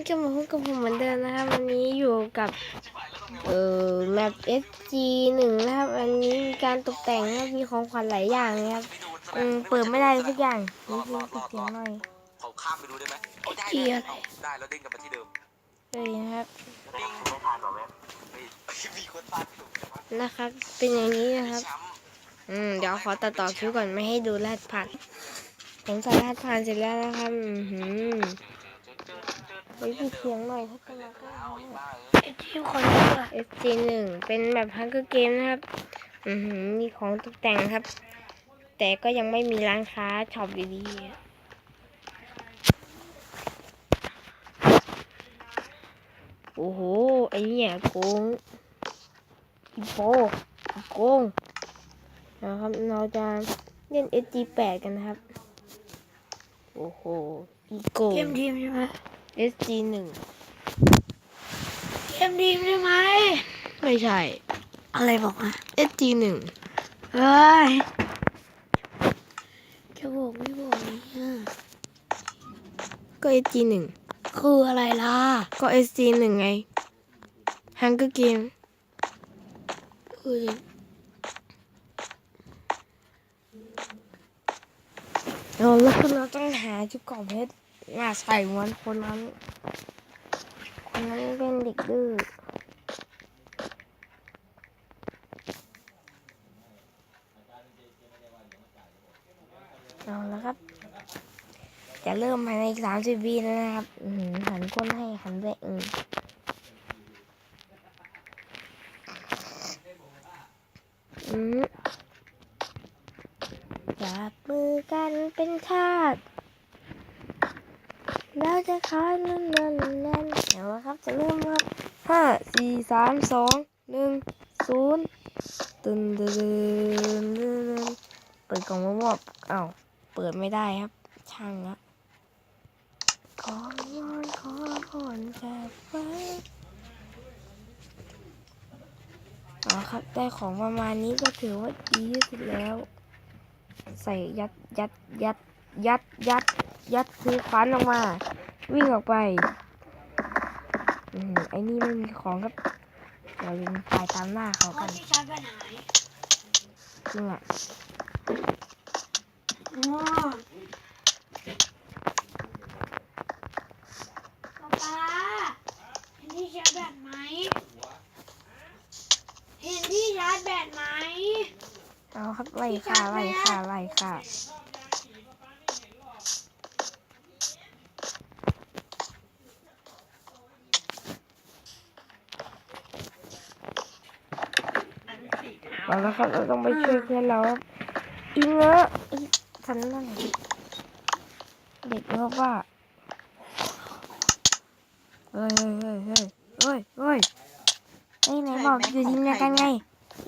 นี่ก็มาพบกับผมเหมือนเดิมนะครับ วันนี้อยู่กับเอ่อแมป SG หนึ่งนะครับ อันนี้มีการตกแต่งนะครับมีของขวัญหลายอย่างนะครับอืมเปิดไม่ได้ทุกอย่างนี่คือปิดเสียงหน่อยเขาข้ามไปดูได้ไหมเอาได้เกียร์เอาได้แล้วเด้งกลับมาที่เดิมเลยนะครับปิ้งไม่ทานหรอแม่มีคนทานอยู่นะครับ เป็นอย่างนี้นะครับแชมป์อืมเดี๋ยวขอตัดต่อคิวก่อนไม่ให้ดูลาดผ่านผมใส่ลาดผ่านเสร็จแล้วนะครับ อือหือ ไปปิดเสียงหน่อยถ้าจะมาใกล้เอาไอ้บ้าเอทีมคนนี้เอสจีหนึ่งเป็นแบบฮังเกอร์เกมนะครับอือหือมีของตกแต่งครับ แต่ก็ยังไม่มีร้านค้าช็อปดีๆอะโอ้โห ไอ้เนี่ยโกงอีโปอีโกงนะครับ เราจะเล่น SG8 กันนะครับ โอ้โห อีโกงเกมทีมใช่ไหม SG1 เกมทีมใช่ไหม ไม่ใช่ อะไรบอกอะ SG1 เฮ้ยจะบอกไม่บอกเนี่ยก็ SG1 คืออะไรล่ะ ก็ SG1 ไง Hunger Game คือเราแล้วก็เราต้องหาจุดกรอบเพชร มาใส่วันคนนั้น คนนั้นเป็นเด็กดื้อเอาแล้วครับ จะเริ่มภายในอีกสามสิบวิแล้วนะครับหันก้นให้หันด้วยอืมอืมจับมือกันเป็นชาติ แล้วจะขายนั่นนั่นนั่นเอาละครับจะเริ่มครับห้าสี่สามสองหนึ่งศูนย์ตึนตึนตึนตึนเปิดกล่องมะม่วงอ้าวเปิดไม่ได้ครับ ช่างละขอวอนขอผ่อนจากไว้เอาครับได้ของประมาณนี้ก็ถือว่าดีที่สุดแล้ว ใส่ยัดยัดยัดยัดยัดยัดซื้อคว้านออกมา วิ่งออกไปอืมไอ้นี่ไม่มีของครับเรายิงตายตามหน้าเขาข้อกันที่ชาร์จแบตหายจริงอะอ๋อป๊าป๊าเห็นที่ชาร์จแบตไหมเห็นที่ชาร์จแบตไหมเอาครับไล่ค่ะไล่ค่ะไล่ค่ะ เอาแล้วครับเราต้องไปช่วยเพื่อนเราครับอีเงอะอีฉันนั่นเด็กเงอะว่าเฮ้ยเฮ้ยเฮ้ยเฮ้ยเฮ้ยเฮ้ยไหนบอกอยู่ทีมเดียวกันไง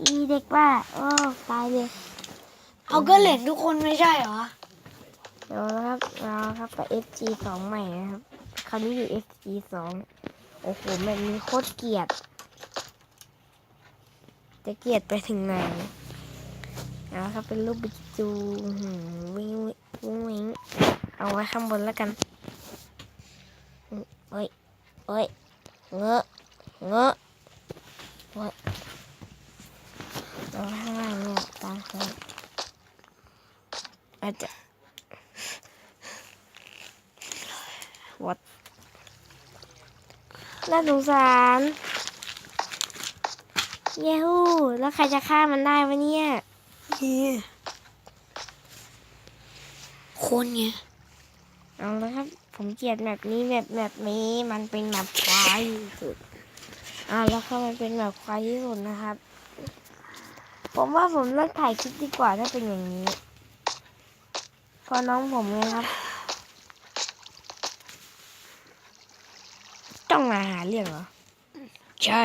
อีเด็กว่าโอ้ตายเลยเอาก็เล่นทุกคนไม่ใช่เหรอเดี๋ยวนะครับเราครับไป FG สองใหม่นะครับคราวนี้อยู่ FG สองโอ้โหแบบนี้โคตรเกลียด จะเกลียดไปถึงไหนเอาละครับเป็นรูปบิจูวิ่งวิ่งวิ่งเอาไว้ข้างบนแล้วกันเอ้ยเอ้ยเงอะเงอะเอ้ยเอาไว้ข้างล่างเนี่ยตามเขาอาจจะวัดน่าสงสาร เย้ฮูแล้วใครจะฆ่ามันได้วะเนี่ยนี่คนไงเอาละครับ ผมเกลียดแบบนี้แบบแบบนี้มันเป็นแบบควายที่สุดเอาแล้วก็มันเป็นแบบควายที่สุดนะครับ ผมว่าผมเลิกถ่ายคลิปดีกว่าถ้าเป็นอย่างนี้เพอน้องผมไงครับต้องมาหาเรื่องเหรอ ใช่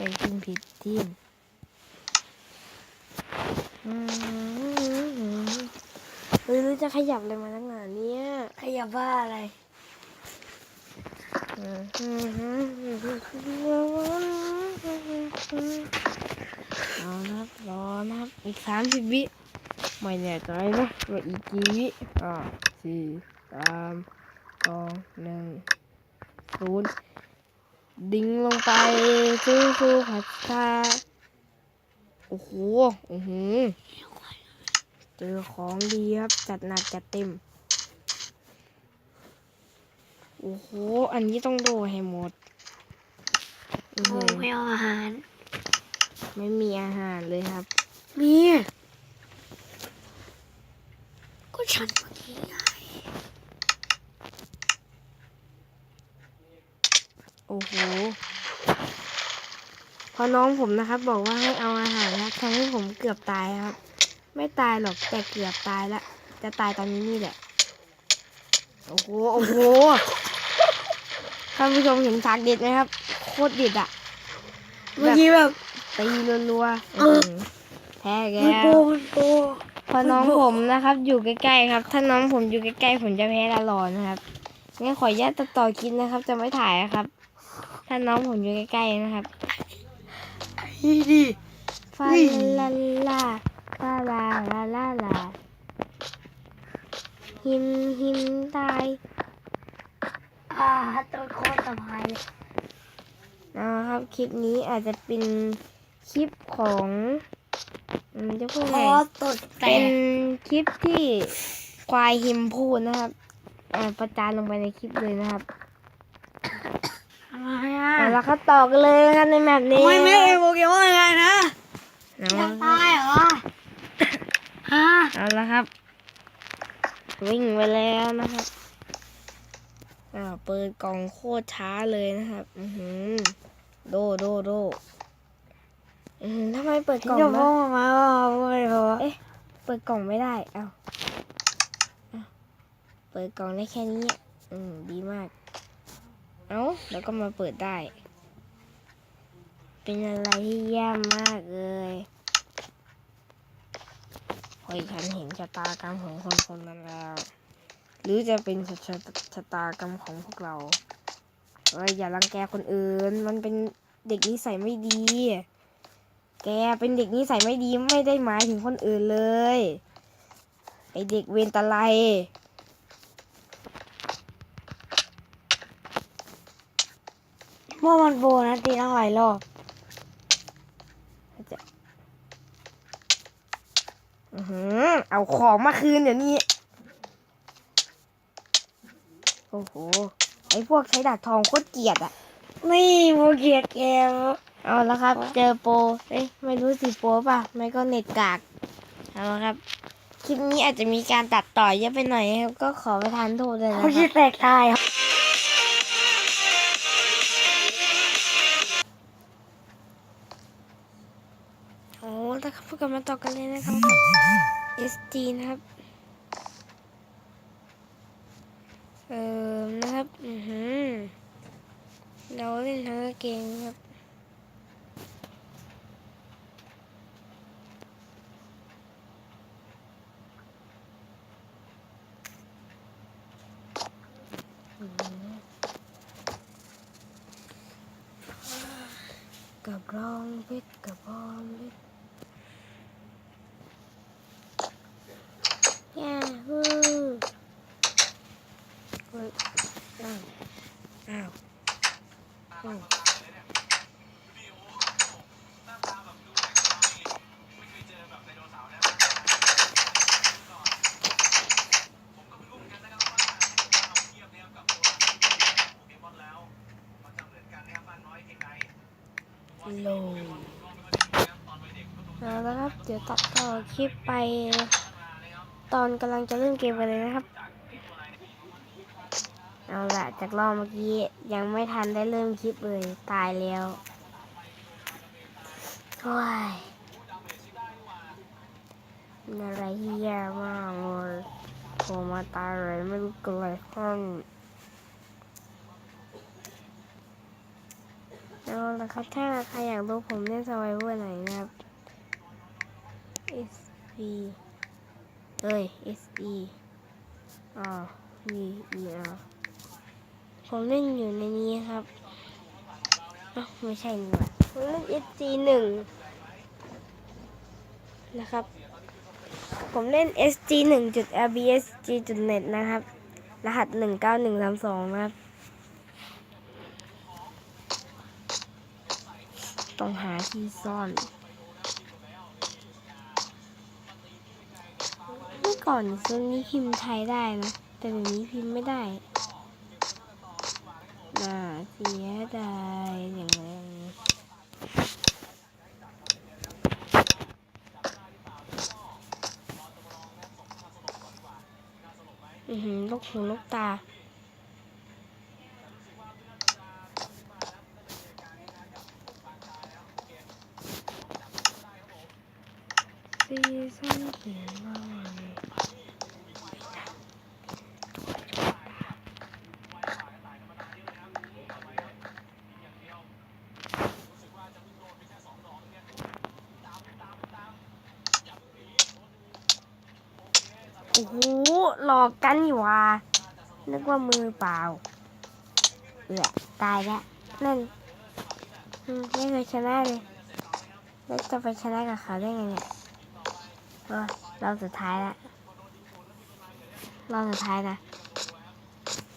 เอ้ยทีมผิดทีมอืมเฮ้ยรู้จะขยับเลยมาตั้งนานเนี่ยขยับว่าอะไรเอานะครับรอนะครับ อีกสามสิบวิ ไม่แน่ใจนะว่าอีกกี่วิอ่าสี่สามสองหนึ่งศูนย์ ดิ้งลงไปสู้สู้ผัดชาโอ้โหโอ้โหเจอของดีครับ จัดหนักจัดเต็ม โอ้โห อันนี้ต้องโดดให้หมดอื้อโอ้หือไม่เอาอาหาร ไม่มีอาหารเลยครับ มี ก็ฉันเมื่อกี้ไง โอ้โหพอน้องผมนะครับ บอกว่าให้เอาอาหารนะทำให้ผมเกือบตายครับ ไม่ตายหรอกแต่เกือบตายละ จะตายตอนนี้นี่แหละ โอ้โห โอ้โห ท่านผู้ชมเห็นฉากเด็ดไหมครับ โคตรเด็ดอะเมื่อกี้แบบตีรัวๆเออหือแพ้แกมันโปมันโปพอน้องผมนะครับ อยู่ใกล้ๆครับ ถ้าน้องผมอยู่ใกล้ๆผมจะแพ้ตลอดนะครับงั้นขออนุญาตตัดต่อคลิปนะครับ จะไม่ถ่ายนะครับ ถ้าน้องผมอยู่ใกล้ๆนะครับนี่ดิฟาลาลาฟาลาลาลาลาหิมหิมตายอ่าตัวโคตรสบายเลยนะครับคลิปนี้อาจจะเป็นคลิปของอืมจะพูดคไงอตดแตเป็นกคลิปที่ควายหิมพูดนะครับอ่าประจานลงไปในคลิปเลยนะครับ ทำไมอะเอาละครับต่อกันเลยนะครับในแมปนี้ไม่ไม่เอโปเกมอนยังไงนะเอาจะละตายเหรอฮะเอาละครับ วิ่งไปแล้วนะครับอ่าเปิดกล่องโคตรช้าเลยนะครับ อือหือโดโดโดอือหือทำไมเปิดกล่องจะไม่พูดมาว่าไม่พอเอ๊ะเปิดกล่องไม่ได้เอาเอาเปิดกล่องได้แค่นี้อะอืมดีมาก เอาแล้วก็มาเปิดได้ เป็นอะไรที่แย่มากเลยพอฉันเห็นชะตากรรมของคนคนนั้นแล้ว หรือจะเป็นชะชะชะตากรรมของพวกเราเอ้ยอย่ารังแกคนอื่น มันเป็นเด็กนิสัยไม่ดี แกเป็นเด็กนิสัยไม่ดีไม่ได้หมายถึงคนอื่นเลย ไอเด็กเวนตะไล เมื่อมันโบนะตีตั้งหลายรอบจะอือหือเอาของมาคืนเดี๋ยวนี้ โอ้โห ไอพวกใช้ดาบทองโคตรเกลียดอะนี่โมเกียดแกวเอาละครับ เจอโปรเอ้ยไม่รู้สิโปรป่ะ ไม่ก็เน็ตกาก เอาละครับ คลิปนี้อาจจะมีการตัดต่อเยอะไปหน่อยนะครับ ก็ขอประทานโทษด้วยนะคเขารับชื่อแตกตายครับ มาต่อกันเลยนะครับกับ SG นะครับ เออนะครับ อือหือเราเล่นทั้งเกมครับกับรองเพชรกับบอมเพชรยาฮูเฮ้ยอ้าวอ้าวอ้าวโลแล้วครับ เดี๋ยวตัดต่อคลิปไป ตอนกำลังจะเล่นเกมกันเลยนะครับ เอาละจากรอบเมื่อกี้ยังไม่ทันได้เริ่มคลิปเลย ตายแล้วโอ้ยนอะไรที่แย่มากเลยผมมาตายเลยไม่รู้เกิดอะไรขึ้นเอาละครับถ้าใครอยากรู้ผมเล่นสไวเวอร์ไหนนะครับ S P เอ้ย S E R V E R ผมเล่นอยู่ในนี้ครับไม่ใช่นี่หว่าผมเล่น S G หนึ่งนะครับ ผมเล่น sg 1 lbsg net นะครับ รหัส19132นะครับ ต้องหาที่ซ่อนเมื่อก่อนซุนนี้พิมพ์ไทยได้นะ แต่เดี๋ยวนี้พิมพ์ไม่ได้ น่าเสียดายอย่างไรอือหือลูกหูลูกตาซีซั่นเขียนว่าไงโอ้โห หลอกกันอยู่ว่ะนึกว่ามือเปล่าเอือตายแล้วนั่นไม่เคยชนะเลยแล้วจะไปชนะกับเขาได้ไงเนี่ยเออเราสุดท้ายละเราสุดท้ายนะ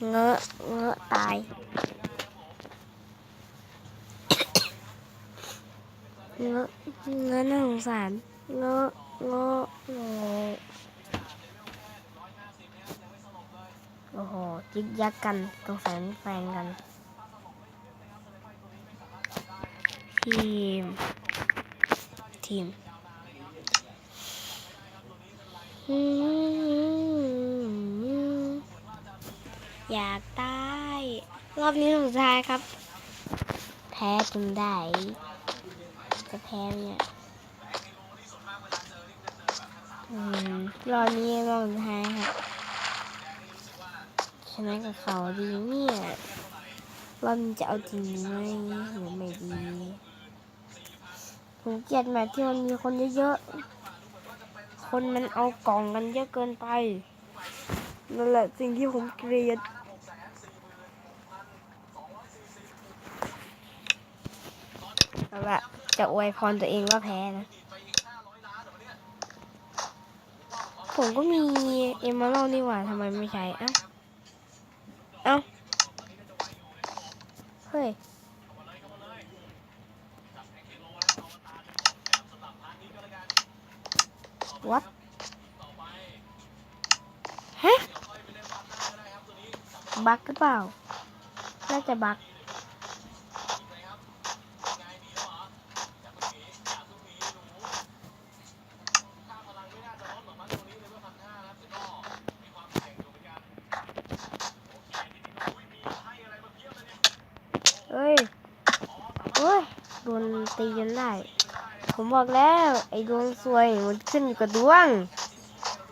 เงอะเงอะตายเงอะเงอะน่าสงสารเงอะเงอะเงอะ อ้โหยิกยักกันตรงแสนแฟนกัน ทีม ทีมอืมอยากตายรอบนี้สุดท้ายครับ แพ้จนได้ จะแพ้เนี่ยอืมรอบนี้รอบสุดท้ายครับ ชนะกับเขาดีเนี่ยรอบนี้จะเอาจริงไหมหรือไม่ดีผมเกลียดแมตช์ที่มันมีคนเยอะๆ คนมันเอากล่องกันเยอะเกินไป นั่นแหละสิ่งที่ผมเกลียดเอาละจะอวยพรตัวเองว่าแพ้นะ ผมก็มีเอมเมอรัลนี่หว่าทำไมไม่ใช้อ้า เอ้า เฮ้ย what ฮะบักหรือเปล่า น่าจะบัก เฮ้ยโอ้ย โดน ตีจนได้ ผมบอกแล้ว ไอ้ดวงซวยมันขึ้นอยู่กับดวง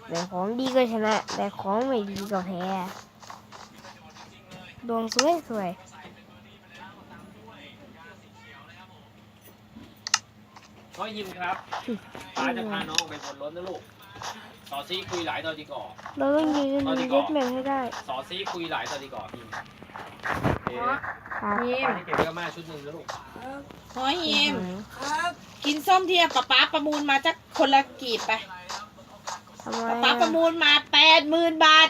แต่ของดีก็ชนะ แต่ของไม่ดีก็แพ้ดวงสวยสวยน้อยยิมครับป้าจะพาน้องไปบนรถนะลูก สอซีคุยหลายตอนดีก่อเราต้องยืนเอาดีกยึว่าดแมนให้ได้ สอซีคุยหลายตอนดีก่อยิมเอ๊ะ ครับยิมป้าให้เก็บไว้กับแม่ชุดหนึ่งนะลูกหอยยิมอื้อหือกินส้มที่ป๊าป๊าประมูลมาจักคนละกีบไปทำไมป๊าป๊าประมูลมาแปดหมื่นบาท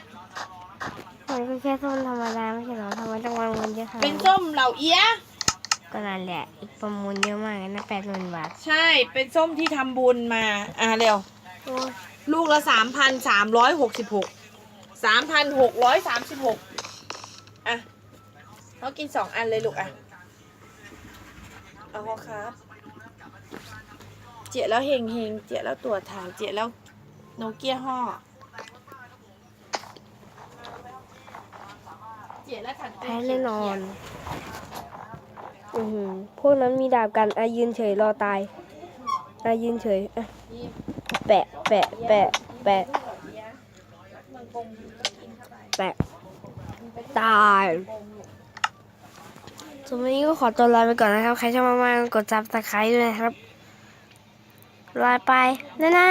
มันก็แค่ส้มธรรมดาไม่ใช่เหรอทำไมต้องวางเงินเยอะขนาดเป็นนี้ส้มเหล่าเอี้ยะก็นั่นแหละอีกประมูลเยอะมากเลยนะแปดหมื่นบาทใช่ เป็นส้มที่ทำบุญมา อ่าเร็ว โอ้ยลูกละสามพันสามร้อยหกสิบหกสามพันหกร้อยสามสิบหกอะ เขากินสองอันเลยลูกอะ เอาครับ เจียแล้วเฮงเฮงเจียแล้วตัวถ่ายเจียแล้วโนเกียห่อเจียแล้วถังแพ้แน่นอน อือหือพวกนั้นมีดาบกันอายืนเฉยรอตายอายืนเฉยอะแปะ แปะ แปะ แปะ แปะ ตาย สำหรับวันนี้ก็ขอตัวลาไปก่อนนะครับ ใครชอบมากๆกดซับสไครต์ด้วยนะครับลาไปนะนะ